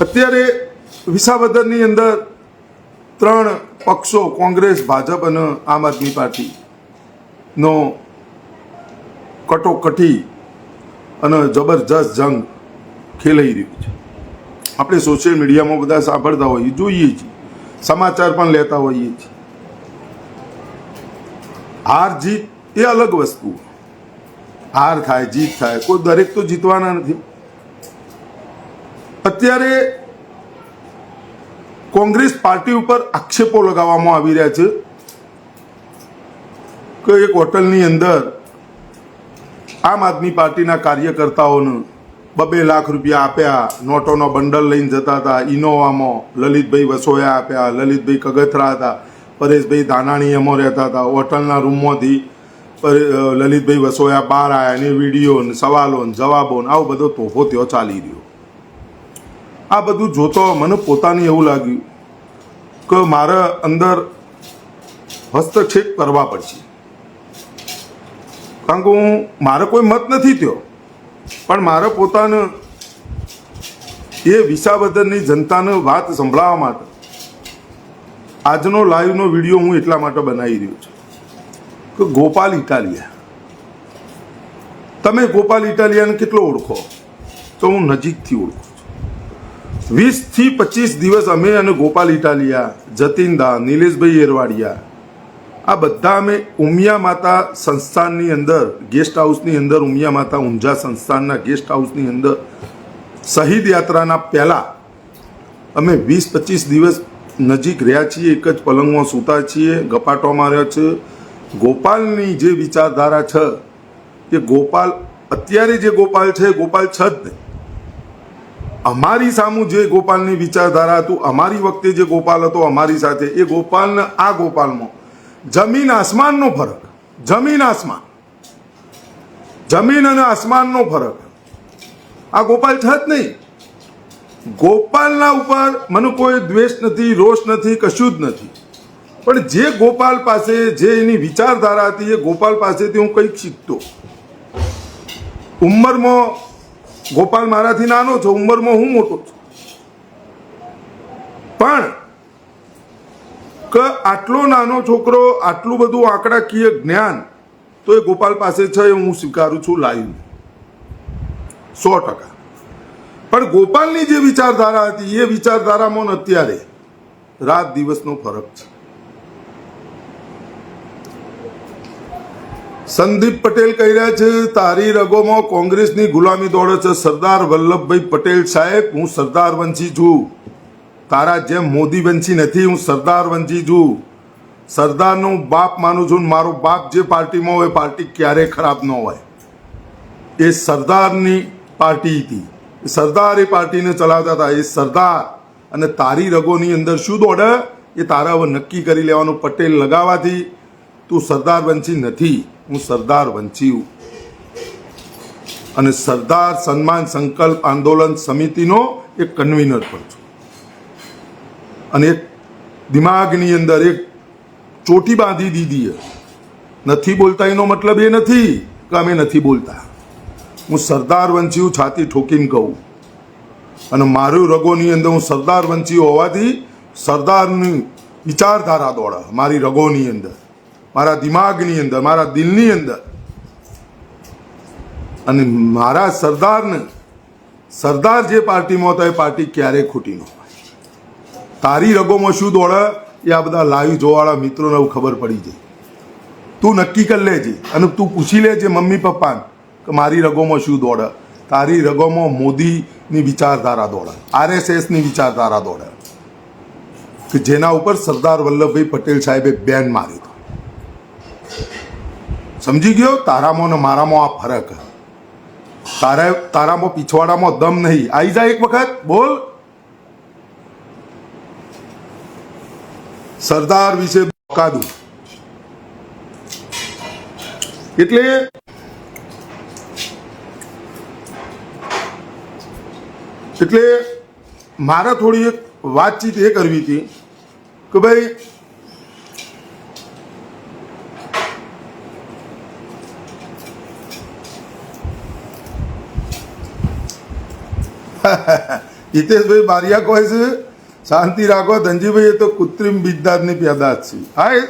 અત્યારે વિસાવદરની અંદર ત્રણ પક્ષો, કોંગ્રેસ, ભાજપ અને આમ આદમી પાર્ટી નો કટોકટી અને જબરજસ્ત જંગ ખેલાઈ રહ્યું છે. આપણે સોશિયલ મીડિયામાં બધા સાંભળતા હોઈએ જોઈએ છીએ. સમાચાર પણ લેતા હોઈએ છીએ. હાર જીત એ અલગ વસ્તુ. હાર થાય, જીત થાય. કોઈ દરેક તો જીતવાના નથી. અત્યારે કોંગ્રેસ પાર્ટી ઉપર આક્ષેપો લગાવવામાં આવી રહ્યા છે કે એક હોટલની અંદર આમ આદમી પાર્ટીના કાર્યકર્તાઓને બબે લાખ રૂપિયા આપ્યા, નોટોનો બંડલ લઈને જતા હતા, ઇનોવામાં, લલિતભાઈ વસોયા આપ્યા, લલિતભાઈ કગથરા હતા, પરેશભાઈ દાનાણી એમાં રહેતા હતા, હોટલના રૂમમાંથી લલિતભાઈ વસોયા બહાર આવ્યા અને વીડિયો ને સવાલો ને જવાબો ને આવો બધો તોફો ત્યો ચાલી રહ્યો. આ બધું જોતો મને પોતાને એવું લાગ્યું કે મારા અંદર હસ્તક્ષેપ કરવા પડશે. કારણ કે હું, મારે કોઈ મત નથી થયો. પણ મારે પોતાને એ વિસાવદરની જનતાને વાત સંભળાવવા માટે આજનો લાઈવનો વીડિયો હું એટલા માટે બનાવી રહ્યો છું કે ગોપાલ ઇટાલિયા. તમે ગોપાલ ઇટાલિયાને કેટલો ઓળખો? તો હું નજીકથી ઓળખું. છું વીસથી પચીસ દિવસ અમે અને ગોપાલ ઇટાલિયા, જતીનદા, નિલેશભાઈ એરવાડિયા. આ બધા અમે ઉમિયા માતા સંસ્થાનની અંદર, ગેસ્ટ હાઉસની અંદર, ઉમિયા માતા ઊંઝા સંસ્થાનના ગેસ્ટ હાઉસની અંદર શહીદ યાત્રાના પહેલાં અમે વીસ, પચીસ દિવસ નજીક રહ્યા છીએ, એક જ પલંગમાં સૂતા છીએ, ગપાટો માર્યો છે. ગોપાલની જે વિચારધારા છે એ ગોપાલ, અત્યારે જે ગોપાલ છે ગોપાલ છે જ નહીં અમારી સામું જે ગોપાલની વિચારધારા હતું, અમારી વખતે જે ગોપાલ હતો, અમારી સાથે, એ ગોપાલને આ ગોપાલમાં જમીન આસમાનનો ફરક, જમીન આસમાન, જમીન અને આસમાનનો ફરક. આ ગોપાલ છે નહીં. ગોપાલના ઉપર મને કોઈ દ્વેષ નથી, રોષ નથી, કશું જ નથી. પણ જે ગોપાલ પાસે, જે એની વિચારધારા હતી, એ ગોપાલ પાસેથી હું કંઈક શીખતો. ઉંમરમાં ગોપાલ મારાથી નાનો છો, ઉંમરમાં હું મોટો છું. પણ કે આટલો નાનો છોકરો, આટલું બધું આંકડાકીય જ્ઞાન, તો એ ગોપાલ પાસે છે, એ હું સ્વીકારું છું લાઈવ. સો ટકા. પણ ગોપાલની જે વિચારધારા હતી, એ વિચારધારામાં અત્યારે રાત દિવસનો ફરક છે. સંદીપ પટેલ કહી રહ્યા છે, તારી રગોમાં કોંગ્રેસની ગુલામી દોડે છે. સરદાર વલ્લભભાઈ પટેલ સાહેબ, હું સરદાર વંશી છું. તારા જેમ મોદી વંશી નથી, હું સરદાર વંશી છું. સરદારનો બાપ માનું છું મારો બાપ જે પાર્ટીમાં હોય પાર્ટી ક્યારેય ખરાબ ન હોય. એ સરદારની પાર્ટી હતી. સરદાર એ પાર્ટીને ચલાવતા હતા. એ સરદાર અને તારી રગોની અંદર શું દોડે? એ તારા હવે નક્કી કરી લેવાનું પટેલ લગાવવાથી તું સરદાર વંશી નથી. હું સરદાર છું. અને સરદાર સન્માન સંકલ્પ આંદોલન સમિતિનો એક કન્વીનર પણ છું. અને એક દિમાગની અંદર એક ચોટી બાંધી દીધી નથી બોલતા એનો મતલબ એ નથી કે અમે નથી બોલતા. હું સરદાર વંશી છાતી ઠોકીને કહું. અને મારું રગોની અંદર હું સરદાર વંચી હોવાથી સરદારની વિચારધારા દોડા મારી રગોની અંદર. મારા દિમાગની અંદર, મારા દિલની અંદર. અને મારા સરદારને, સરદાર જે પાર્ટીમાં હતા એ પાર્ટી ક્યારેય ખોટી ન તારી રગોમાં શું દોડે એ આ બધા લાઈવ જોવાળા મિત્રોને હવે ખબર પડી જાય. તું નક્કી કરી લેજે અને તું પૂછી લેજે મમ્મી પપ્પાને કે મારી રગોમાં શું દોડે. તારી રગોમાં મોદીની વિચારધારા દોડે, આરએસએસની વિચારધારા દોડે. કે જેના ઉપર સરદાર વલ્લભભાઈ પટેલ સાહેબે બેન માર્યો. સમજી ગયો? તારામાં ને મારામાં આ ફરક. તારા, તારામાં પીછવાડામાં દમ નહીં. આવી જાય એક વખત, બોલ. સરદાર વિશે બકાદું. એટલે એટલે મારે થોડી એક વાતચીત એ કરવી હતી કે ભાઈ હિતેશભાઈ બારિયા કહે છે શાંતિ રાખો ધનજીભાઈ એ તો કૃત્રિમ બીજદારની પેદાશ છે હા એ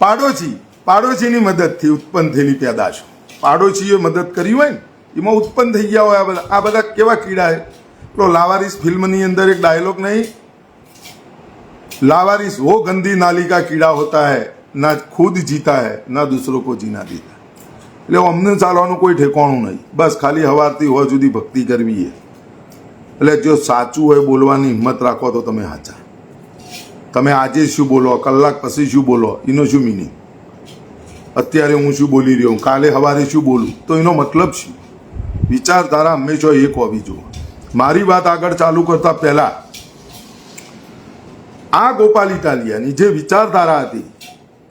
પાડોશી પાડોશીની મદદથી ઉત્પન્ન થયેલી પેદાશ પાડોશીએ મદદ કરી હોય ને એમાં ઉત્પન્ન થઈ ગયા હોય આ બધા આ બધા કેવા કીડા છે પેલો લાવારીસ ફિલ્મની અંદર એક ડાયલોગ નહીં लावारिस वो गंदी नाली का कीड़ा होता है ना खुद जीता है ना दूसरों को जीना देता એટલે અમને ચાલવાનું કોઈ ઠેકાણું નહીં બસ ખાલી હવારથી હોવા સુધી ભક્તિ કરવી છે એટલે જો સાચું હોય બોલવાની હિંમત રાખો તો તમે સાચા. તમે આજે શું બોલો, કલાક પછી શું બોલો, એનો શું મિનિંગ અત્યારે હું શું બોલી રહ્યો કાલે સવારે શું બોલું? તો એનો મતલબ શું? વિચારધારા હંમેશા એક હોવી જોઈએ. મારી વાત આગળ ચાલુ કરતા પહેલા, આ ગોપાલ ઇટાલિયાની જે વિચારધારા હતી,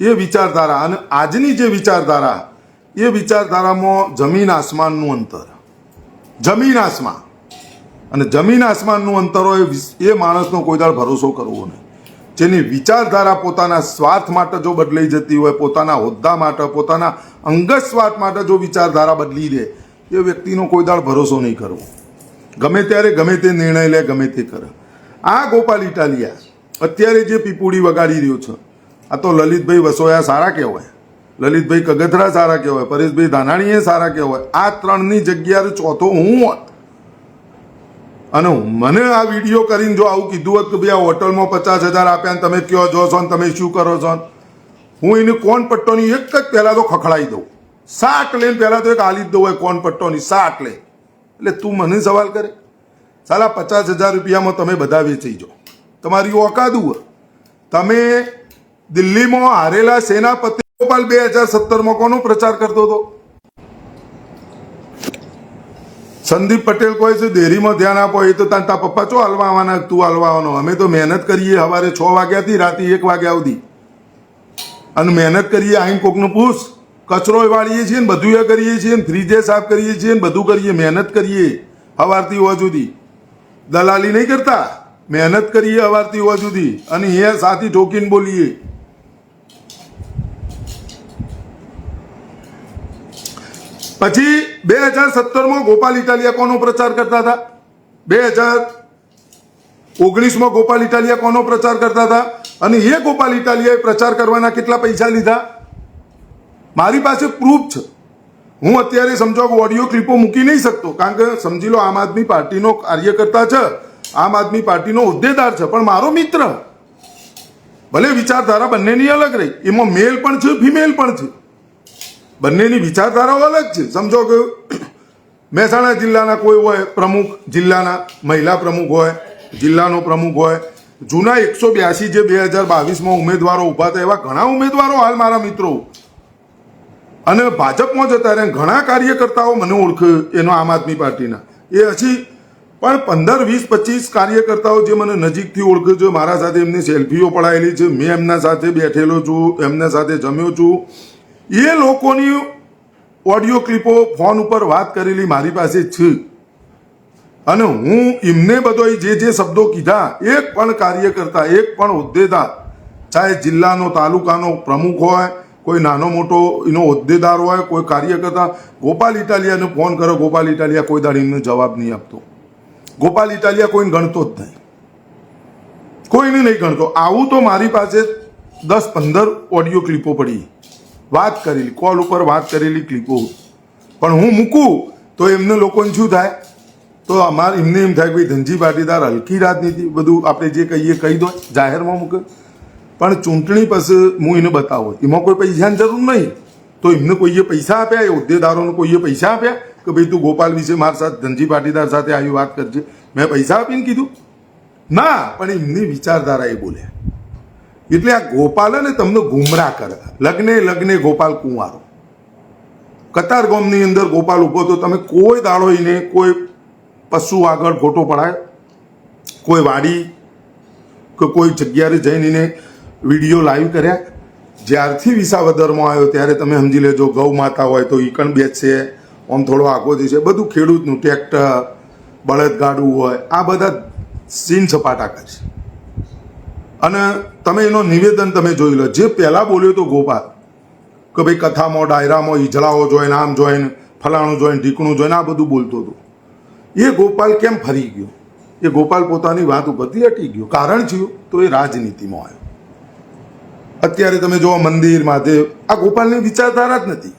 એ વિચારધારા અને આજની જે વિચારધારા, એ વિચારધારામાં જમીન આસમાનનું અંતર. જમીન આસમાન. અને જમીન આસમાનનું અંતર હોય એ માણસનો કોઈ દાળ ભરોસો કરવો નહીં. જેની વિચારધારા પોતાના સ્વાર્થ માટે જો બદલાઈ જતી હોય, પોતાના હોદ્દા માટે, પોતાના અંગત સ્વાર્થ માટે જો વિચારધારા બદલી દે, એ વ્યક્તિનો કોઈ દાળ ભરોસો નહીં કરવો. ગમે ત્યારે ગમે તે નિર્ણય લે, ગમે તે કરે. આ ગોપાલ ઇટાલિયા, અત્યારે જે પીપુડી વગાડી રહ્યો છે, આ તો લલિતભાઈ વસોયા સારા કહેવાય. લલિતભાઈ કગથરા સારા કહેવાય, પરેશભાઈ ધાનાણીએ સારા કહેવાય. આ ત્રણની જગ્યાએ ચોથો હું અને મને આ વીડિયો કરીને જો આવું કીધું હોત કે ભાઈ આ હોટલમાં પચાસ હજાર આપ્યા તમે કયો જો છો તમે શું કરો છો? હું એને કોણ પટ્ટોની એક જ પહેલાં તો ખખડાઈ દઉં. સાટ લઈને પહેલાં તો એક આલી જ દઉં હોય કોણ પટ્ટોની સાટ લે. એટલે તું મને સવાલ કરે. સાલા, પચાસ હજાર રૂપિયામાં તમે બધા વેચાઈ જાઓ. તમારી ઓકાદું તમે દિલ્હીમાં હારેલા સેનાપતિ ગોપાલ બે હજાર સત્તરમાં કોનો પ્રચાર કરતો હતો? સંદીપ પટેલ કહે છે, દેરીમાં ધ્યાન આપો, એ તો તારા પપ્પા ચો હલવા આવવાના? તું હલવા આવવાનો. અમે તો મહેનત કરીએ સવારે છ વાગ્યાથી રાતે એક વાગ્યા સુધી. અને મહેનત કરીએ અહીં કોકનું પૂછ. કચરો વાળીએ છીએ ને બધું એ કરીએ છીએ ને ફ્રીજે સાફ કરીએ છીએ ને બધું કરીએ, મહેનત કરીએ સવારથી હોવા સુધી. દલાલી નહીં કરતા? મહેનત કરીએ સવારથી હોવા સુધી. અને એ સાથી ઠોકીને બોલીએ. પછી બે હજાર સત્તરમાં ગોપાલ ઇટાલિયા કોનો પ્રચાર કરતા હતા? બે હજાર ઓગણીસમાં ગોપાલ ઇટાલિયા કોનો પ્રચાર કરતા હતા? અને એ ગોપાલ ઇટાલિયાએ પ્રચાર કરવાના કેટલા પૈસા લીધા? મારી પાસે પ્રૂફ છે. હું અત્યારે સમજો ઓડિયો ક્લિપો મૂકી નહીં શકતો, કારણ કે સમજી લો, આમ આદમી પાર્ટીનો કાર્યકર્તા છે, આમ આદમી પાર્ટીનો હોદ્દેદાર છે, પણ મારો મિત્ર. ભલે વિચારધારા બંનેની અલગ રહી, એમાં મેલ પણ છે ફિમેલ પણ છે. બંનેની વિચારધારાઓ અલગ છે. સમજો કે મહેસાણા જિલ્લાના કોઈ હોય, પ્રમુખ જિલ્લાના મહિલા પ્રમુખ હોય, જિલ્લાનો પ્રમુખ હોય, જૂના એકસો બ્યાસી જે બે હજાર બાવીસમાં ઉમેદવારો ઊભા થયા એવા ઘણા ઉમેદવારો હાલ મારા મિત્રો. અને ભાજપમાં જતા રહ્યા. ઘણા કાર્યકર્તાઓ મને ઓળખે એનો આમ આદમી પાર્ટીના. એ હજી પણ પંદર, વીસ, પચીસ કાર્યકર્તાઓ જે મને નજીકથી ઓળખે છે, મારા સાથે એમની સેલ્ફીઓ પડાયેલી છે. મેં એમના સાથે બેઠેલો છું, એમના સાથે જમ્યો છું. એ લોકોની ઓડિયો ક્લિપો ફોન ઉપર વાત કરેલી મારી પાસે છે. અને હું એમને બધો જે જે શબ્દો કીધા, એક પણ કાર્યકર્તા, એક પણ હોદ્દેદાર ચાહે જિલ્લાનો, તાલુકાનો પ્રમુખ હોય, કોઈ નાનો મોટો એનો હોદ્દેદાર હોય, કોઈ કાર્યકર્તા, ગોપાલ ઇટાલિયાને ફોન કરો, ગોપાલ ઇટાલિયા કોઈ દાડી એમને જવાબ નહીં આપતો. ગોપાલ ઇટાલિયા કોઈને ગણતો જ નહીં. કોઈને નહીં ગણતો. આવું તો મારી પાસે દસ પંદર ઓડિયો ક્લિપો પડી. વાત કરેલી, કોલ ઉપર વાત કરેલી ક્લિપો પણ હું મૂકું તો એમને લોકોને શું થાય? તો અમારે, એમને એમ થાય કે ભાઈ ધનજી પાટીદાર હલકી રાજનીતિ બધું આપણે જે કહીએ કહી દો, જાહેરમાં મૂકે. પણ ચૂંટણી પછી હું એને બતાવો. એમાં કોઈ પૈસાની જરૂર નહીં. તો એમને કોઈએ પૈસા આપ્યા, એ હોદ્દેદારોને કોઈએ પૈસા આપ્યા કે ભાઈ તું ગોપાલ વિશે મારી સાથે, ધનજી પાટીદાર સાથે આવી વાત કરજે. મેં પૈસા આપીને કીધું. ના, પણ એમની વિચારધારા એ બોલ્યા એટલે આ ગોપાલ ને તમને ગુમરાહ કરે. લગ્ને લગ્ને ગોપાલ કુંવારો. કતાર ગામની અંદર ગોપાલ ઊભો તો તમે કોઈ દાડો કોઈ પશુ આગળ ફોટો પડાય? કોઈ વાડી કે કોઈ જગ્યાએ જઈને વીડિયો લાઈવ કર્યા? જ્યારથી વિસાવદરમાં આવ્યો, ત્યારે તમે સમજી લેજો, ગૌ માતા હોય તો ઈકણ કણ બેચશે આમ થોડો આગો છે, બધું ખેડૂતનું ટ્રેક્ટર, બળદગાડું હોય, આ બધા સીન સપાટા કરશે અને તમે એનો નિવેદન તમે જોઈ લો. જે પહેલાં બોલ્યો તો ગોપાલ, કે ભાઈ કથામાં, ડાયરામાં ઈજળાઓ જોઈને, આમ જોઈને, ફલાણું જોઈને, ઢીકણું જોઈને આ બધું બોલતો હતો. એ ગોપાલ કેમ ફરી ગયો? એ ગોપાલ પોતાની વાત ઉપરથી અટી ગયો. કારણ થયું તો એ રાજનીતિમાં આવ્યો. અત્યારે તમે જોવો મંદિર મહાદેવ આ ગોપાલની વિચારધારા જ નથી.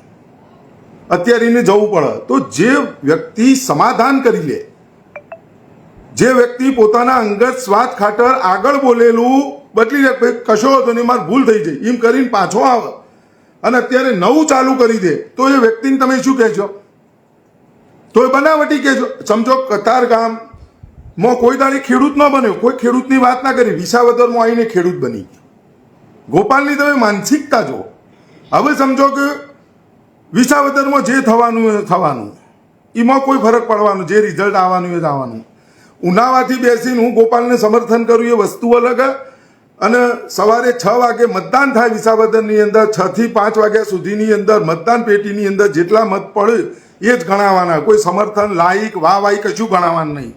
અત્યારે એને જવું પડે. તો જે વ્યક્તિ સમાધાન કરી લે જે વ્યક્તિ પોતાના અંગત સ્વાદ ખાતર આગળ બોલેલું બદલી લે કશો હતો નહીં, મારે ભૂલ થઈ જાય. એમ કરીને પાછો આવે. અને અત્યારે નવું ચાલુ કરી દે. તો એ વ્યક્તિને તમે શું કહેશો? તો એ બનાવટી કહેજો સમજો, કતાર ગામમાં કોઈ દાડી ખેડૂત ન બન્યો. કોઈ ખેડૂતની વાત ના કરી. વિસાવદરમાં આવીને ખેડૂત બની ગોપાલની તમે માનસિકતા જો હવે સમજો કે વિસાવદરમાં જે થવાનું એ થવાનું. એમાં કોઈ ફરક પડવાનો. જે રિઝલ્ટ આવવાનું એ જ આવવાનું. ઉનાવાથી બેસીને હું ગોપાલને સમર્થન કરું એ વસ્તુ અલગ અને સવારે છ વાગે મતદાન થાય વિસાવદરની અંદર, છ થી પાંચ વાગ્યા સુધીની અંદર મતદાન પેટીની અંદર જેટલા મત પડે એ જ ગણાવવાના કોઈ સમર્થન, લાયક, વાહ, વાહી કશું ગણાવવાનું નહીં.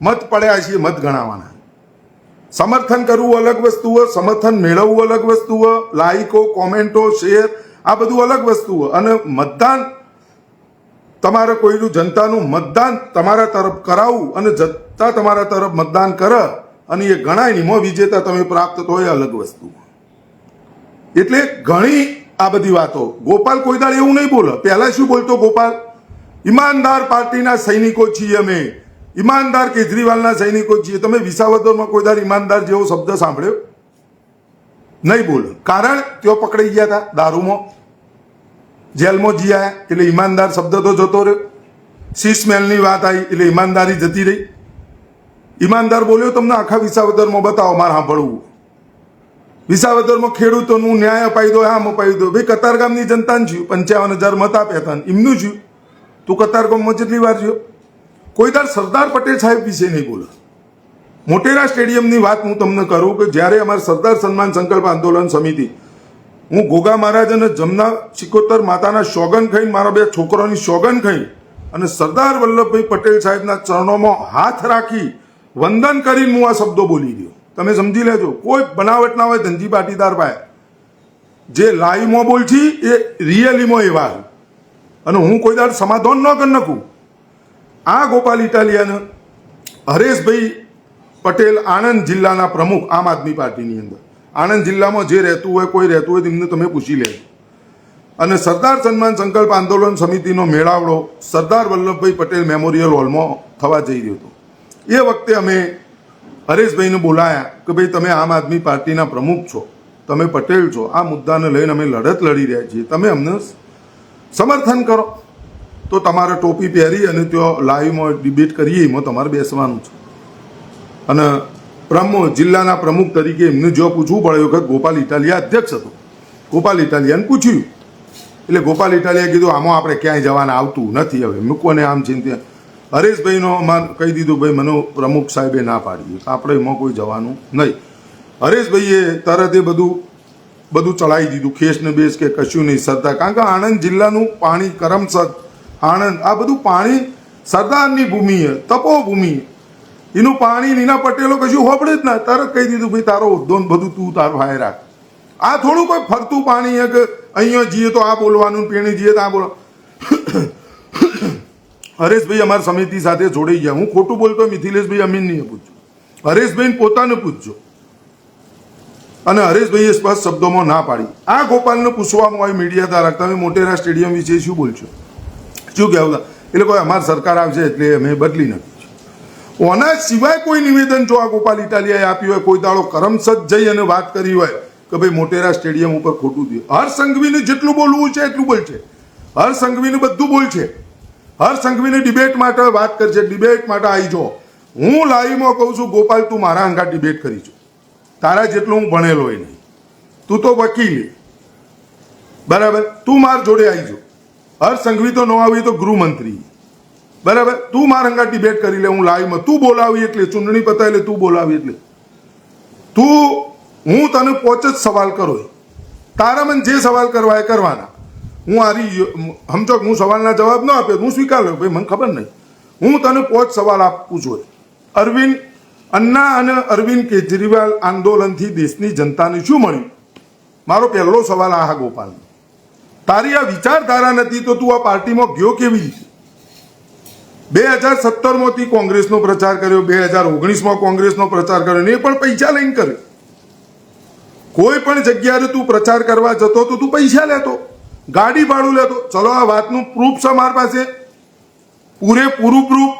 મત પડ્યા છીએ, મત ગણાવવાના સમર્થન કરવું અલગ વસ્તુ સમર્થન મેળવવું અલગ વસ્તુ લાઈકો કોમેન્ટો, શેર, આ બધું અલગ વસ્તુ અને મતદાન તમારે કોઈનું જનતાનું મતદાન તમારા તરફ કરાવવું અને જનતા તમારા તરફ મતદાન કરે અને એ ગણાય નિમો વિજેતા તમે પ્રાપ્ત તો એ અલગ વસ્તુ. એટલે ઘણી આ બધી વાતો. ગોપાલ કોઈ દાળ એવું નહીં બોલે. પહેલા શું બોલતો ગોપાલ? ઈમાનદાર પાર્ટીના સૈનિકો છીએ અમે. ઈમાનદાર કેજરીવાલના સૈનિકો છીએ. તમે વિસાવદરમાં કોઈ દાડ ઈમાનદાર જેવો શબ્દ સાંભળ્યો? નહીં બોલો. કારણ? તેઓ પકડાઈ ગયા હતા દારૂમાં? જેલમાં જી આયા એટલે ઈમાનદાર શબ્દ તો જતો રહ્યો. સીસમેલની વાત આવી એટલે ઈમાનદારી જતી રહી. ઈમાનદાર બોલ્યો, તમને આખા વિસાવદરમાં બતાવો, મારે સાંભળવું. વિસાવદરમાં ખેડૂતોનું ન્યાય અપાઈ દો, આમ અપાઈ દો. ભાઈ, કતારગામની જનતાને થયું પંચાવન હજાર મત આપ્યા હતા એમનું થયું તું કતારગામમાં જેટલી વાર થયો કોઈ દાર સરદાર પટેલ સાહેબ વિશે નહીં બોલો. મોટેરા સ્ટેડિયમની વાત હું તમને કરું કે જ્યારે અમારે સરદાર સન્માન સંકલ્પ આંદોલન સમિતિ હું ગોગા મહારાજ અને જમના સિકોતર માતાના સોગન ખાઈને મારા બે છોકરાની સોગન ખાઈ અને સરદાર વલ્લભભાઈ પટેલ સાહેબના ચરણોમાં હાથ રાખી વંદન કરીને હું આ શબ્દો બોલી ગયો તમે સમજી લેજો, કોઈ બનાવટ ના હોય ધનજી પાટીદાર ભાઈ જે લાઈવમાં બોલ છી એ રિયલીમાં એવા અને હું કોઈ દાડ સમાધાન ન કરી નાખું. આ ગોપાલ ઇટાલિયાને હરેશભાઈ પટેલ આણંદ જિલ્લાના પ્રમુખ આમ આદમી પાર્ટીની અંદર. આણંદ જિલ્લામાં જે રહેતું હોય, કોઈ રહેતું હોય, તેમને તમે પૂછી લેજો. અને સરદાર સન્માન સંકલ્પ આંદોલન સમિતિનો મેળાવડો સરદાર વલ્લભભાઈ પટેલ મેમોરિયલ હોલમાં થવા જઈ રહ્યો હતો. એ વખતે અમે હરેશભાઈને બોલાયા કે ભાઈ, તમે આમ આદમી પાર્ટીના પ્રમુખ છો, તમે પટેલ છો, આ મુદ્દાને લઈને અમે લડત લડી રહ્યા છીએ. તમે અમને સમર્થન કરો. તો તમારે ટોપી પહેરી અને ત્યાં લાઈવમાં ડિબેટ કરીએ, એમાં તમારે બેસવાનું છે. અને પ્રમુખ જિલ્લાના પ્રમુખ તરીકે એમને જો પૂછવું પડે એ વખત ગોપાલ ઇટાલિયા અધ્યક્ષ હતો. ગોપાલ ઇટાલિયાને પૂછ્યું. એટલે ગોપાલ ઇટાલિયા કીધું, આમાં આપણે ક્યાંય જવાના આવતું નથી હવે. મૂકવાને આમ છે હરેશભાઈનો અમાર કહી દીધું, ભાઈ, મને પ્રમુખ સાહેબે ના પાડ્યું આપણે એમાં કોઈ જવાનું નહીં. હરેશભાઈએ તરત એ બધું બધું ચડાવી દીધું. ખેસ ને બેસ કે કશું નહીં સરદાર. કારણ કે આણંદ જિલ્લાનું પાણી કરમસદ. આણંદ, આ બધું પાણી સરદારની ભૂમિ તપોભૂમિ એનું પાણી નીના પટેલો કશું હોપડે જ ના. તરત કહી દીધું, ભાઈ તારો હોદ્દો બધું તું તારું હાય રાખ. આ થોડું કોઈ ફરતું પાણી કે અહીંયા જઈએ તો આ બોલવાનું, પેણી જઈએ તો આ બોલો. હરેશભાઈ અમારી સમિતિ સાથે જોડાઈ ગયા. હું ખોટું બોલતો મિથિલેશભાઈ અમીનને પૂછજો. હરેશભાઈને પોતાને પૂછજો. અને હરેશભાઈએ સ્પષ્ટ શબ્દોમાં ના પાડી. આ ગોપાલને પૂછવામાં આવ્યું મીડિયા દ્વારા, તમે મોટેરા સ્ટેડિયમ વિશે શું બોલશો? શું કહેવું? એટલે કોઈ અમારી સરકાર આવશે એટલે અમે બદલી નાખી ઓના સિવાય કોઈ નિવેદન જો આ ગોપાલ ઇટાલિયાએ આપ્યું હોય, કોઈ દાડો કરમસદ જઈ અને વાત કરી હોય, કે ભાઈ મોટેરા સ્ટેડિયમ ઉપર ખોટું થયું. હર સંઘવીને જેટલું બોલવું છે એટલું બોલશે. હર સંઘવીને બધું બોલશે. હર સંઘવીને ડિબેટ માટે વાત કરશે. ડિબેટ માટે આવી જો. હું લાઈવમાં કહું છું, ગોપાલ, તું મારા અંગા ડિબેટ કરી છું. તારા જેટલું હું ભણેલો હોય નહીં. તું તો વકીલ બરાબર? તું માર જોડે આવી જો. હર સંઘવી તો ન આવી તો ગૃહમંત્રી બરાબર? તું મારા અંગા ડિબેટ કરી લે, હું લાઈવમાં. તું બોલાવી એટલે, ચૂંટણી પતા એટલે તું બોલાવી એટલે. તું, હું તને પોચ જ સવાલ કરો. તારા મને જે સવાલ કરવા એ કરવાના. હું આરી સમજો હું સવાલના જવાબ ન આપ્યો હું સ્વીકાર. લઉં ભાઈ, મને ખબર નહીં. હું તને પોચ સવાલ આપું છું. અરવિંદ, અન્ના અને અરવિંદ કેજરીવાલ આંદોલનથી દેશની જનતાને શું મળ્યું? મારો પહેલો સવાલ આ ગોપાલ તારી આ વિચારધારા નથી તો તું આ પાર્ટીમાં ગયો કેવી રીતે? બે હજાર સત્તરમાંથી કોંગ્રેસનો પ્રચાર કર્યો, બે હજાર ઓગણીસમાં કોંગ્રેસનો પ્રચાર કર્યો એ પણ પૈસા લઈને કર્યો. કોઈ પણ જગ્યાએ તું પ્રચાર કરવા જતો તો તું પૈસા લેતો, ગાડી ભાડું લેતો. ચલો, આ વાતનું પ્રૂફ છે મારી પાસે. પૂરેપૂરું પ્રૂફ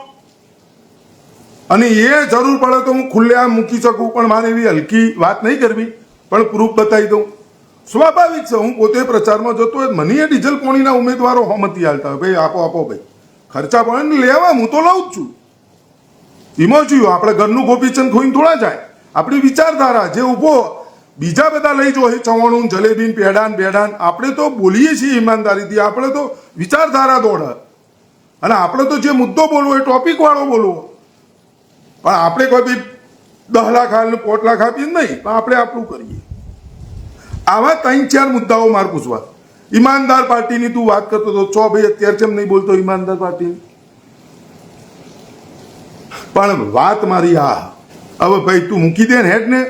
અને એ જરૂર પડે તો હું ખુલ્લે આમ મૂકી શકું, પણ મારે એવી હલકી વાત નહીં કરવી. પણ પ્રૂફ બતાવી દઉં. સ્વાભાવિક છે, હું પોતે પ્રચારમાં જતો હોય મને એ ડીઝલ કોણીના ઉમેદવારો હોમતી હાલતા હોય. ભાઈ, આપો આપો, ભાઈ. ખર્ચા પણ લેવા, હું તો લઉં જ છું. એમાં જોયું આપણે ઘરનું ગોપીચંદ ખોઈને થોડા જાય. આપણી વિચારધારા જે ઊભો, બીજા બધા લઈ જો ચવાણું જલેબી ને પેડાન બેડાન આપણે તો બોલીએ છીએ ઈમાનદારીથી, આપણે તો વિચારધારા દોડે અને આપણે તો જે મુદ્દો બોલવો એ ટોપિક વાળો બોલવો. પણ આપણે કોઈ બી દહ લાખ હાલ પોટ લાખ આપીએ નહીં, પણ આપણે આપણું કરીએ. આવા ત્રણ ચાર મુદ્દાઓ મારે પૂછવા. ઈમાનદાર પાર્ટીની તું વાત કરતો હતો છો ભાઈ, અત્યારે કેમ નહીં બોલતો ઈમાનદાર પાર્ટી? પણ વાત મારી આ. હવે ભાઈ, તું મૂકી દે ને હેડ ને.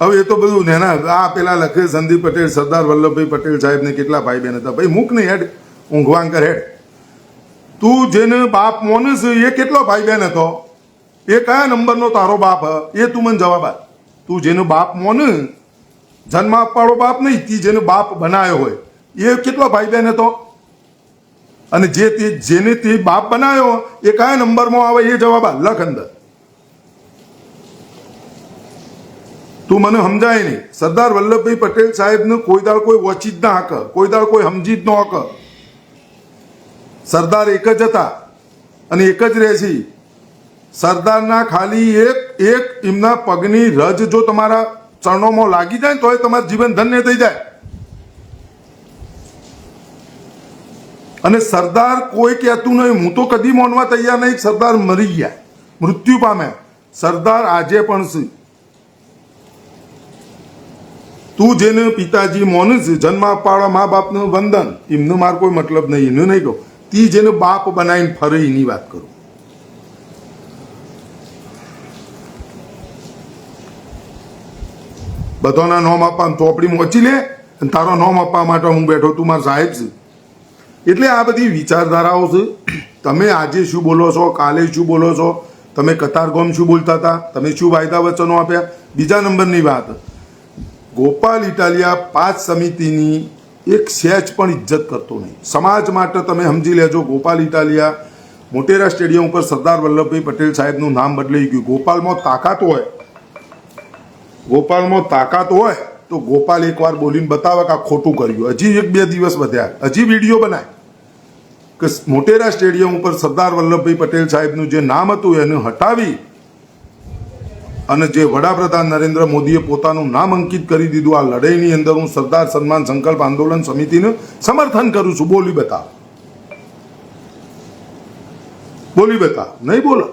હવે એ તો બધું નેના આ પેલા લખે સંદીપ પટેલ, સરદાર વલ્લભભાઈ પટેલ સાહેબ ને કેટલા ભાઈ બહેન હતા. ભાઈ, મૂક ને હેડ ઊંઘવાંકર હેડ. તું જેને બાપ મોનસ, એ કેટલો ભાઈ બહેન હતો? એ કયા નંબરનો તારો બાપ? એ તું મને જવાબ આપ. તું જેનો બાપ મોન જન્મ આપવાળો બાપ નહીં, તી જેનો બાપ બનાવ્યો હોય. એ કેટલો ભાઈ બહેન હતો? અને જે તે, જેને તે બાપ બનાવ્યો એ કયા નંબરમાં આવે એ જવાબ લખ અંદર. તું મને સમજાય નહીં. સરદાર વલ્લભભાઈ પટેલ સાહેબને કોઈ દાળ કોઈ વચિત ના હક, કોઈ દાળ કોઈ સમજી જ ન હક. સરદાર એક જ હતા અને એક જ રહેશે. સરદારના ખાલી એક એક એમના પગની રજ જો તમારા ચરણોમાં લાગી જાય તો એ તમારું જીવન ધન્ય થઈ જાય. અને સરદાર કોઈ કહેતું નહીં, હું તો કદી માનવા તૈયાર નહીં, સરદાર મરી ગયા. મૃત્યુ પામ્યા સરદાર આજે પણ છે. તું જેને પિતાજી મોન છે જન્મ આપવાળા મા બાપનું વંદન, એમનો માર કોઈ મતલબ નહીં એનું નહીં કહું. તી જેને બાપ બનાવીને ફરે, એની વાત કરું. બધાના નોમ આપવા ચોપડી મોચી લે. અને તારો નોમ આપવા માટે હું બેઠો તું મારા સાહેબ છે. એટલે આ બધી વિચારધારાઓ છે. તમે આજે શું બોલો છો? કાલે શું બોલો છો? તમે કતારગોમ શું બોલતા હતા? તમે શું વાયદા વચનો આપ્યા? બીજા નંબરની વાત. ગોપાલ ઇટાલિયા પાંચ સમિતિની એક સહેજ પણ ઇજ્જત કરતો નહીં. સમાજ માટે તમે સમજી લેજો, ગોપાલ ઇટાલિયા મોટેરા સ્ટેડિયમ ઉપર સરદાર વલ્લભભાઈ પટેલ સાહેબનું નામ બદલાઈ ગયું. ગોપાલમાં તાકાત હોય. ગોપાલમાં તાકાત હોય. તો ગોપાલ એકવાર બોલીને બતાવે કે આ ખોટું કર્યું. હજી એક બે દિવસ વધ્યા. હજી વીડિયો બનાય. કે મોટેરા સ્ટેડિયમ ઉપર સરદાર વલ્લભભાઈ પટેલ સાહેબનું જે નામ હતું એને હટાવી અને જે વડાપ્રધાન નરેન્દ્ર મોદીએ પોતાનું નામ અંકિત કરી દીધું, આ લડાઈની અંદર હું સરદાર સન્માન સંકલ્પ આંદોલન સમિતિનું સમર્થન કરું છું. બોલી બતા બોલી બતા નહીં બોલો.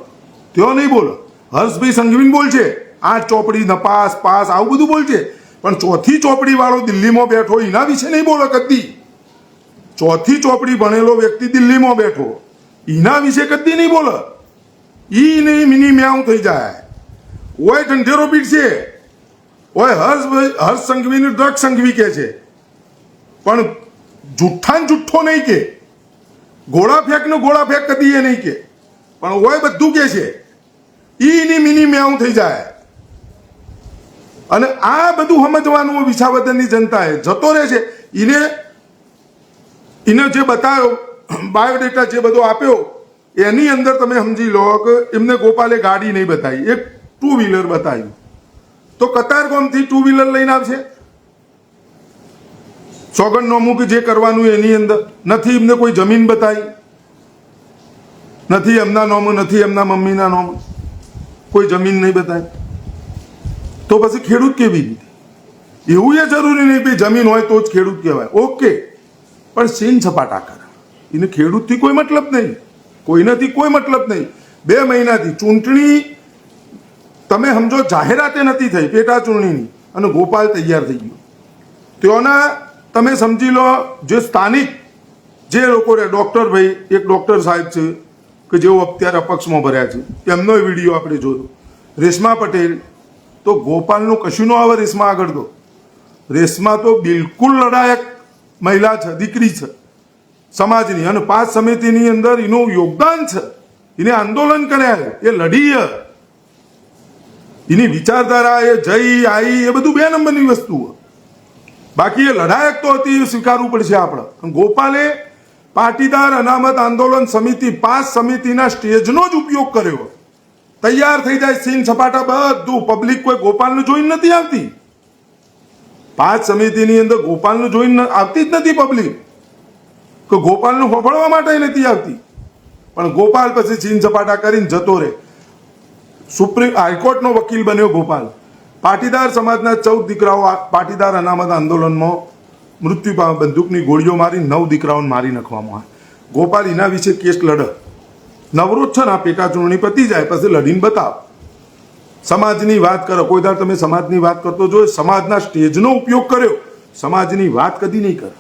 ત્યો નહીં બોલો. હર્ષભાઈ સંઘવીન બોલશે આ ચોપડી, નપાસ, પાસ, આવું બધું બોલશે પણ ચોથી ચોપડી વાળો દિલ્હીમાં બેઠો, એના વિશે નહીં બોલો કદી. ચોથી ચોપડી ભણેલો વ્યક્તિ દિલ્હીમાં બેઠો, એના વિશે કદી નહીં બોલો. ઈ નહીં, મિની મ્યાઉ થઈ જાય. ઓય ઢંઢેરો પીટશે ઓય હર્ષ હર્ષ સંઘવીને ડ્રગ સંઘવી કે છે. પણ જુઠ્ઠાન જુઠ્ઠો નહીં કે. ગોળા ફેંક ને ગોળા ફેંક કદી એ નહીં કે. પણ ઓય બધું કે છે. ઈની મિની મ્યાઉ થઈ જાય. અને આ બધું સમજવાનું વિસાવદનની જનતાએ. જતો રહે છે. એને એને જે બતાવ્યો, બાયોડેટા જે બધો આપ્યો, એની અંદર તમે સમજી લો કે એમને ગોપાલે ગાડી નહીં બતાવી. એક ટુ વ્હીલર બતાવ્યું તો કતારગોમથી ટુ વ્હીલર લઈને આવશે? સોગંદ નોમું જે કરવાનું એની અંદર. નથી એમને કોઈ જમીન બતાવી. નથી એમના નોમ, નથી એમના મમ્મીના નોમ. કોઈ જમીન નહીં બતાવી. તો પછી ખેડૂત કેવી રીતે? એવું એ જરૂરી નહીં કે જમીન હોય તો જ ખેડૂત કહેવાય. ઓકે. પણ સીન સપાટા કરે. એને ખેડૂતથી કોઈ મતલબ નહીં. કોઈનાથી કોઈ મતલબ નહીં. બે મહિનાથી ચૂંટણી તમે સમજો જાહેરાતે નથી થઈ પેટા ચૂંટણીની અને ગોપાલ તૈયાર થઈ ગયો. તેઓના તમે સમજી લો જે સ્થાનિક જે લોકો રહે ડૉક્ટર ભાઈ, એક ડૉક્ટર સાહેબ છે કે જેઓ અત્યારે અપક્ષમાં ભર્યા છે. એમનો વીડિયો આપણે જોયો. રેશમા પટેલ તો ગોપાલનું કશું ન આવે રેસમાં આગળ તો. રેસમાં તો બિલકુલ લડાયક મહિલા છે, દીકરી છે. સમાજની અને પાંચ સમિતિની અંદર એનું યોગદાન છે. એને આંદોલન કર્યા એ લડી એની વિચારધારા એ જઈ આઈ, એ બધું બે નંબરની વસ્તુ બાકી એ લડાયક તો હતી, એ સ્વીકારવું પડશે આપણે. ગોપાલે પાટીદાર અનામત આંદોલન સમિતિ, પાંચ સમિતિના સ્ટેજનો જ ઉપયોગ કર્યો. તૈયાર થઈ જાય સીન સપાટા બધું. પબ્લિક કોઈ ગોપાલનું જોઈને નથી આવતી. પાંચ સમિતિની અંદર ગોપાલનું જોઈને આવતી જ નથી પબ્લિક કે ગોપાલનું ફફડવા માટે નથી આવતી. પણ ગોપાલ પછી ચીન સપાટા કરીને જતો રહે. સુપ્રીમ હાઈકોર્ટનો વકીલ બન્યો ગોપાલ. પાટીદાર સમાજના ચૌદ દીકરાઓ પાટીદાર અનામત આંદોલનમાં મૃત્યુ બંદૂકની ગોળીઓ મારી નવ દીકરાઓને મારી નાખવામાં આવે ગોપાલ એના વિશે કેસ લડે. નવરોજ છે આ પેટા ચૂંટણી પતી જાય પછી લડીને બતાવ. સમાજની વાત કરો. કોઈ દર તમે સમાજની વાત કરતો જો સમાજના સ્ટેજનો ઉપયોગ કર્યો. સમાજની વાત કદી નહીં કર.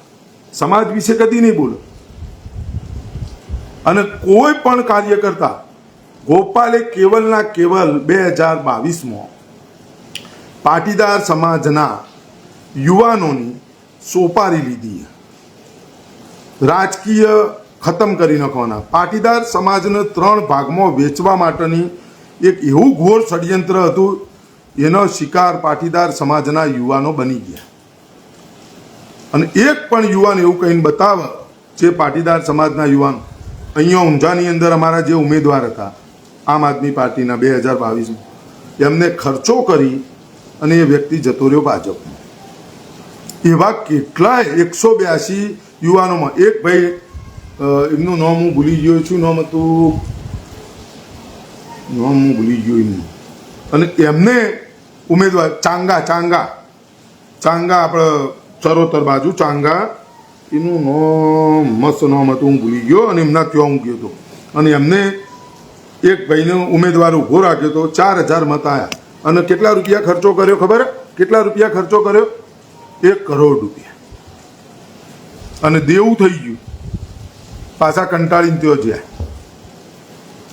સમાજ વિશે કદી નહીં બોલો. અને કોઈ પણ કાર્ય કરતા ગોપાલે કેવલના કેવલ બે હજાર બાવીસમાં પાટીદાર સમાજના યુવાનોની સોપારી લીધી. રાજકીય ખતમ કરી નાખવાના. પાટીદાર સમાજને ત્રણ ભાગમાં વેચવા માટેની એક એવું ઘોર ષડયંત્ર હતું, એનો શિકાર પાટીદાર સમાજના યુવાનો બની ગયા. અને એક પણ યુવાન એવું કહીને બતાવે, જે પાટીદાર સમાજના યુવાન, અહીંયા ઊંઝાની અંદર અમારા જે ઉમેદવાર હતા, આમ આદમી પાર્ટીના બે હજાર બાવીસમાં. એમને ખર્ચો કરી અને એ વ્યક્તિ જતો રહ્યો ભાજપમાં. એવા કેટલાય એકસો બ્યાસી યુવાનોમાં, એક ભાઈ એમનું નામ હું ભૂલી ગયો છું, નામ હતું નામ હું ભૂલી ગયો એમનું. અને એમને ઉમેદવાર, ચાંગા ચાંગા. ચાંગા આપણે ચરોતર બાજુ, ચાંગા. એનું નામ, મસ્ત નામ હતું, હું ભૂલી ગયો અને એમના ત્યાં હું ગયો હતો. અને એમને એક ભાઈને ઉમેદવાર ઊભો રાખ્યો હતો, ચાર હજાર મત આવ્યા અને કેટલા રૂપિયા ખર્ચો કર્યો ખબર? કેટલા રૂપિયા ખર્ચો કર્યો? એક કરોડ રૂપિયા. અને દેવું થઈ ગયું. પાછા કંટાળીને ત્યો જ્યાં.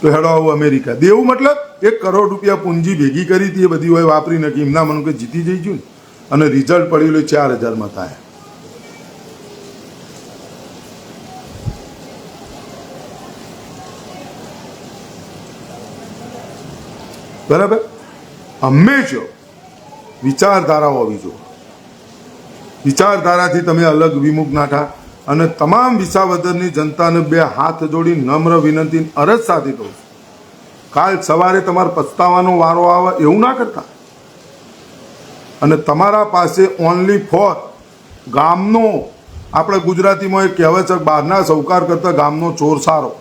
તો હેડો આવું અમેરિકા. દેવું મતલબ એક કરોડ રૂપિયા પૂંજી ભેગી કરી હતી એ બધી હોય વાપરી નાખી. એમના મન કે જીતી જઈ ગયું ને? અને રિઝલ્ટ પડ્યું ચાર હજારમાં થાય. બરાબર? હંમેશા વિચારધારા હોવી જોઈએ વિચારધારાથી તમે અલગ વિમુખ ના થા. અને તમામ વિસાવદરની જનતાને બે હાથ જોડી નમ્ર વિનંતી, અરજ સાથે કહું છું. કાલ સવારે તમારે પસ્તાવાનો વારો આવે એવું ના કરતા? અને તમારા પાસે ઓનલી ફોર ગામનો, આપણે ગુજરાતીમાં એક કહેવાય છે બહારના સૌકાર કરતા ગામનો ચોર સારો.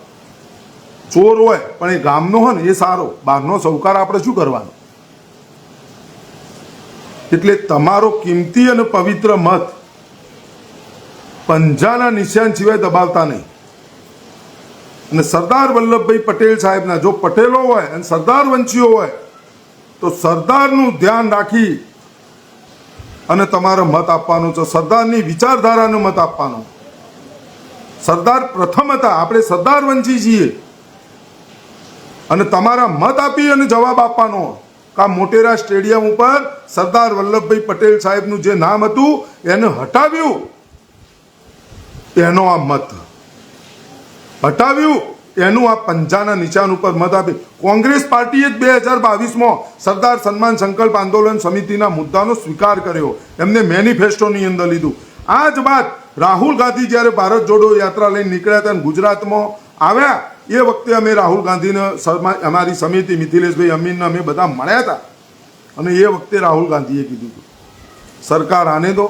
ચોર હોય, પણ એ ગામનો હોય ને, એ સારો. બહારનો સૌકાર આપણે શું કરવાનો? એટલે તમારો કિંમતી અને પવિત્ર મત પંજાના નિશાન સિવાય દબાવતા નહીં. અને સરદાર વલ્લભભાઈ પટેલ સાહેબના, જો પટેલો હોય અને સરદાર વંશીઓ હોય, તો સરદારનું ધ્યાન રાખી અને તમારો મત આપવાનો છે. સરદારની વિચારધારાનો મત આપવાનો. સરદાર પ્રથમ હતા. આપણે સરદાર વંશી છીએ. અને તમારા મત આપી અને જવાબ આપવાનો. કા મોટેરા સ્ટેડિયમ ઉપર સરદાર વલ્લભભાઈ પટેલ સાહેબનું જે નામ હતું, એને હટાવ્યું. એનો આ મત. હટાવ્યું. એનું આ પંજાના નિશાન ઉપર મત આપ્યું કોંગ્રેસ પાર્ટીએ જ બે હજાર બાવીસમાં સરદાર સન્માન સંકલ્પ આંદોલન સમિતિના મુદ્દાનો સ્વીકાર કર્યો. એમને મેનિફેસ્ટોની અંદર લીધું. આ જ બાદ રાહુલ ગાંધી જ્યારે ભારત જોડો યાત્રા લઈને નીકળ્યા હતા ગુજરાતમાં આવ્યા, એ વખતે અમે રાહુલ ગાંધીને અમારી સમિતિ મિથિલેશભાઈ અમીનને અમે બધા મળ્યા હતા. અને એ વખતે રાહુલ ગાંધીએ કીધું સરકાર આને દો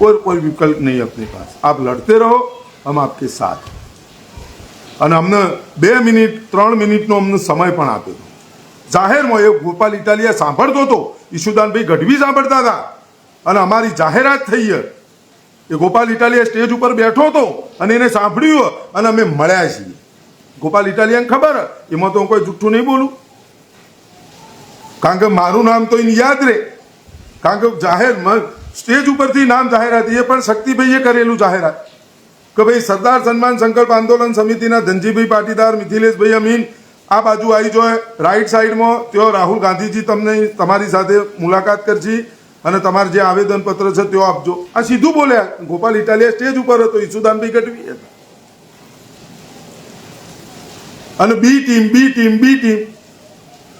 और कोई विकल्प नहीं अपने पास आप लड़ते रहो हम आपके साथ અને અમને બે મિનિટ ત્રણ મિનિટનો અમને સમય પણ આપ્યો જાહેરમાં એ ગોપાલ ઇટાલિયા સાંભળતો હતો ઈશુદાનભાઈ ગઢવી સાંભળતા હતા અને અમારી જાહેરાત થઈ છે એ ગોપાલ ઇટાલિયા સ્ટેજ ઉપર બેઠો હતો અને એને સાંભળ્યું અને અમે મળ્યા છીએ ગોપાલ ઇટાલિયાને ખબર હે, એમાં તો હું કોઈ જુઠ્ઠું નહીં બોલું કારણ કે મારું નામ તો એને યાદ રહે કારણ કે જાહેર મ- સ્ટેજ ઉપરથી નામ જાહેરાત, એ પણ શક્તિભાઈએ કરેલું જાહેરાત. કે ભાઈ સરદાર સન્માન સંકલ્પ આંદોલન સમિતિના ધનજીભાઈ પાટીદાર, મિથિલેશભાઈ અમીન, આ બાજુ આવી જોઈએ રાઈટ સાઈડમાં તેઓ રાહુલ ગાંધીજી તમને, તમારી સાથે મુલાકાત કરશે અને તમારું જે આવેદનપત્ર છે તેઓ આપજો. આ સીધું બોલ્યા. ગોપાલ ઇટાલિયા સ્ટેજ ઉપર હતો ઈસુદાનભાઈ ગઢવી અને B team B team B team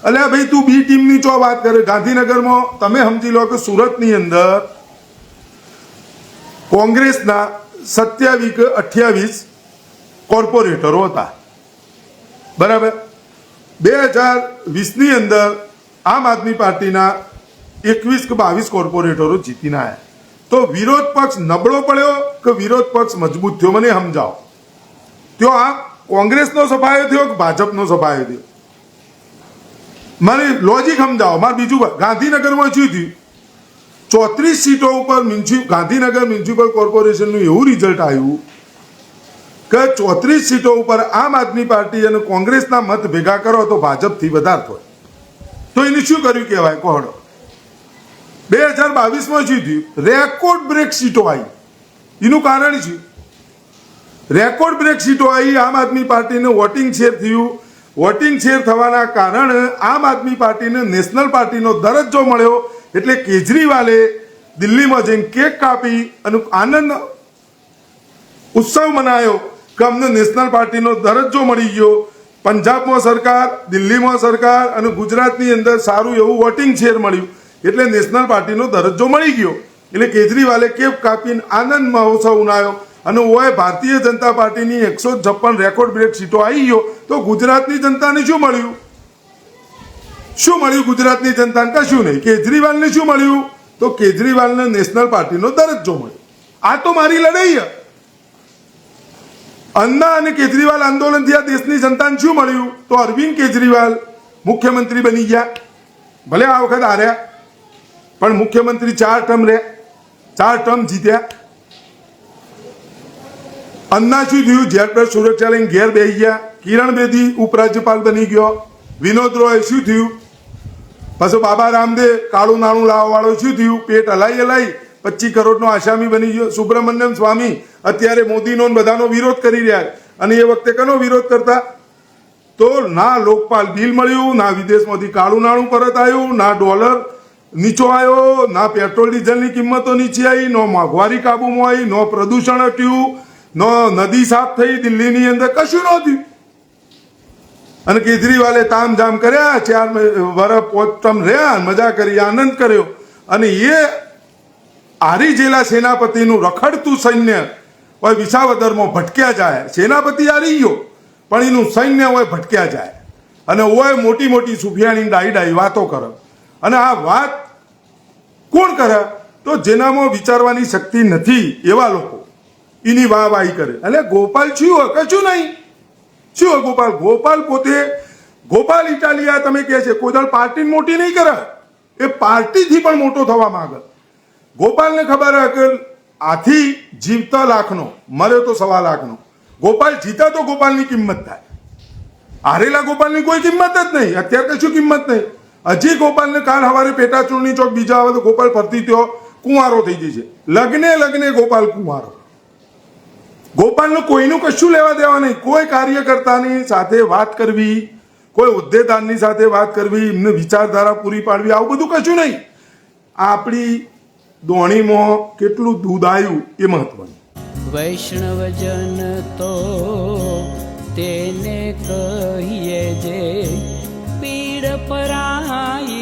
અલ્યા ભાઈ, તું બી ટીમની ચો વાત કરે. ગાંધીનગરમાં તમે સમજી લો કે સુરતની અંદર કોંગ્રેસના સત્યાવીસ કે અઠ્યાવીસ કોર્પોરેટરો હતા. બરાબર? બે હજાર વીસની અંદર આમ આદમી પાર્ટીના એકવીસ કે બાવીસ કોર્પોરેટરો જીતીને આવ્યા તો વિરોધ પક્ષ નબળો પડ્યો કે વિરોધ પક્ષ મજબૂત થયો? મને સમજાવો. તો આ કોંગ્રેસનો સફાયો થયો કે ભાજપનો સફાયો થયો? મને લોજિક સમજાવો. મારે બીજું ગાંધીનગરમાં થયું? ચોત્રીસ સીટો ઉપર મ્યુનિસિપ, ગાંધીનગર મ્યુનિસિપલ કોર્પોરેશનનું એવું રિઝલ્ટ આવ્યું કે ચોત્રીસ સીટો ઉપર આમ આદમી પાર્ટી અને કોંગ્રેસના મત ભેગા કરો તો ભાજપથી વધારે થાય. તો એને શું કર્યું કહેવાય? કોહડો બે હજાર બાવીસમાં શું થયું? રેકોર્ડ બ્રેક સીટો આવી. એનું કારણ શું? રેકોર્ડ બ્રેક સીટો આવી, આમ આદમી પાર્ટીને વોટિંગ શેર થયું. વોટિંગ શેર થવાના કારણે આમ આદમી પાર્ટીને નેશનલ પાર્ટીનો દરજ્જો મળ્યો. એટલે કેજરીવાલે દિલ્હીમાં જઈને કેક કાપી અને આનંદ ઉત્સવ મનાયો કે અમને નેશનલ પાર્ટીનો દરજ્જો મળી ગયો. પંજાબમાં સરકાર, દિલ્હીમાં સરકાર અને ગુજરાતની અંદર સારું એવું વોટિંગ શેર મળ્યું. એટલે નેશનલ પાર્ટીનો દરજ્જો મળી ગયો. એટલે કેજરીવાલે કેપ કાપીને આનંદ મહોત્સવ ઉનાયો. અને ઓએ ભારતીય જનતા પાર્ટીની એકસો છપ્પન રેકોર્ડ બ્રેક સીટો આવી ગયો. તો ગુજરાતની જનતાને શું મળ્યું? શું મળ્યું ગુજરાતની જનતાને? કશું નહીં. કેજરીવાલને શું મળ્યું? તો કેજરીવાલને નેશનલ પાર્ટીનો દરજ્જો મળ્યો. આ તો મારી લડાઈ અન્ના અને કેજરીવાલ આંદોલનથી આ દેશની જનતાને શું મળ્યું? તો અરવિંદ કેજરીવાલ મુખ્યમંત્રી બની ગયા. ભલે આ વખત હાર્યા, પણ મુખ્યમંત્રી ચાર ટર્મ રહ્યા ચાર ટર્મ જીત્યા. અન્ના શું થયું? ઝેડ સુરક્ષા લઈને ઘેર બેસી ગયા. કિરણ બેદી ઉપરાજ્યપાલ બની ગયો. વિનોદ રોય શું થયું? પછી બાબા રામદેવ કાળું નાણું લાવવા વાળો શું થયું? પેટ હલાઈ હલાઈ પચીસ કરોડનો આસામી બની ગયો. સુબ્રમણ્યમ સ્વામી અત્યારે મોદીનો બધાનો વિરોધ કરી રહ્યા અને એ વખતે કનો વિરોધ કરતા? તો ના લોકપાલ બિલ મળ્યું, ના વિદેશમાંથી કાળું નાણું પરત આવ્યું, ના ડોલર નીચો આવ્યો, ના પેટ્રોલ ડીઝલની કિંમતો નીચે આવી, નો મોંઘવારી કાબુમાં આવી, નો પ્રદૂષણ હટ્યું નો નદી સાફ થઈ, દિલ્હીની અંદર કશું ન થયું. અને કેજરીવાલે તામઝામ કર્યા ચાર વરફ પોતમ રહ્યા, મજા કરી, આનંદ કર્યો. અને એ હારી જેલા સેનાપતિનું રખડતું સૈન્ય હોય વિસાવદરમાં ભટક્યા જાય. સેનાપતિ હારી ગયો, પણ એનું સૈન્ય હોય ભટક્યા જાય. અને ઓય મોટી મોટી સુફિયાણી ડાઈ ડાઈ વાતો કરે. અને આ વાત કોણ કરે? તો જેનામાં વિચારવાની શક્તિ નથી એવા લોકો. એની વાહ વાહી કરે. એટલે ગોપાલ છું કશું નહીં. શું હોય ગોપાલ? ગોપાલ પોતે, ગોપાલ ઇટાલિયા, તમે કહે છે, કોઈ દળ પાર્ટી મોટી નહીં કરે. એ પાર્ટીથી પણ મોટો થવા માંગે. ગોપાલને ખબર કે આથી જીવતા લાખનો, મળ્યો તો સવા લાખનો. ગોપાલ જીતા તો ગોપાલની કિંમત થાય. હારેલા ગોપાલની કોઈ કિંમત જ નહીં. અત્યારે કશું કિંમત નહીં? હજી ગોપાલને કાલ હવારે પેટા ચૂંટણી ચોક બીજા આવે તો ગોપાલ ફરતી થયો, કુંવારો થઈ જશે. લગ્ને લગ્ને ગોપાલ કુંવારો. ગોપાલનું કોઈનું કશું લેવા દેવા નહીં. કોઈ કાર્યકર્તાની સાથે વાત કરવી, કોઈ હોદ્દેદારની સાથે વાત કરવી, એમને વિચારધારા પૂરી પાડવી, આવું બધું કશું નહીં. આપણી દોણીમાં કેટલું દૂધ આવ્યું એ મહત્વનું. વૈષ્ણવજન તો તેને કહીએ જે પીડ પરાય